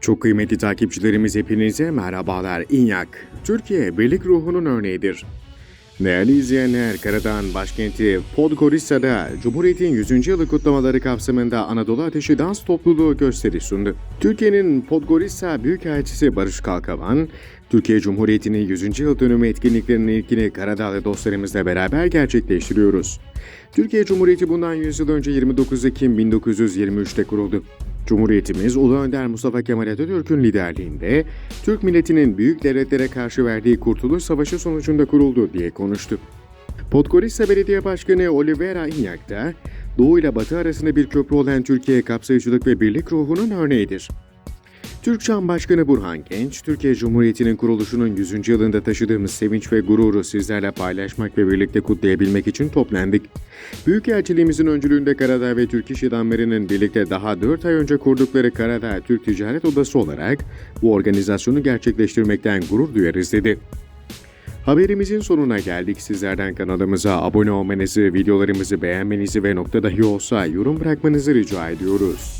Çok kıymetli takipçilerimiz hepinize merhabalar. İnyak, Türkiye birlik ruhunun örneğidir. Değerli izleyenler, Karadağ'ın başkenti Podgorica'da Cumhuriyet'in 100. yılı kutlamaları kapsamında Anadolu Ateşi Dans Topluluğu gösteri sundu. Türkiye'nin Podgorica Büyükelçisi Barış Kalkavan, Türkiye Cumhuriyeti'nin 100. yıl dönümü etkinliklerinin ilkini Karadağlı dostlarımızla beraber gerçekleştiriyoruz. Türkiye Cumhuriyeti bundan 100 yıl önce 29 Ekim 1923'te kuruldu. Cumhuriyetimiz Ulu Önder Mustafa Kemal Atatürk'ün liderliğinde Türk milletinin büyük devletlere karşı verdiği Kurtuluş Savaşı sonucunda kuruldu diye konuştu. Podgorica Belediye Başkanı Oliveira Inyak da Doğu ile Batı arasında bir köprü olan Türkiye kapsayıcılık ve birlik ruhunun örneğidir. Türkçam Başkanı Burhan Genç, Türkiye Cumhuriyeti'nin kuruluşunun 100. yılında taşıdığımız sevinç ve gururu sizlerle paylaşmak ve birlikte kutlayabilmek için toplandık. Büyükelçiliğimizin öncülüğünde Karadağ ve Türk İş İdamları'nın birlikte daha 4 ay önce kurdukları Karadağ Türk Ticaret Odası olarak bu organizasyonu gerçekleştirmekten gurur duyarız dedi. Haberimizin sonuna geldik. Sizlerden kanalımıza abone olmanızı, videolarımızı beğenmenizi ve nokta dahi olsa yorum bırakmanızı rica ediyoruz.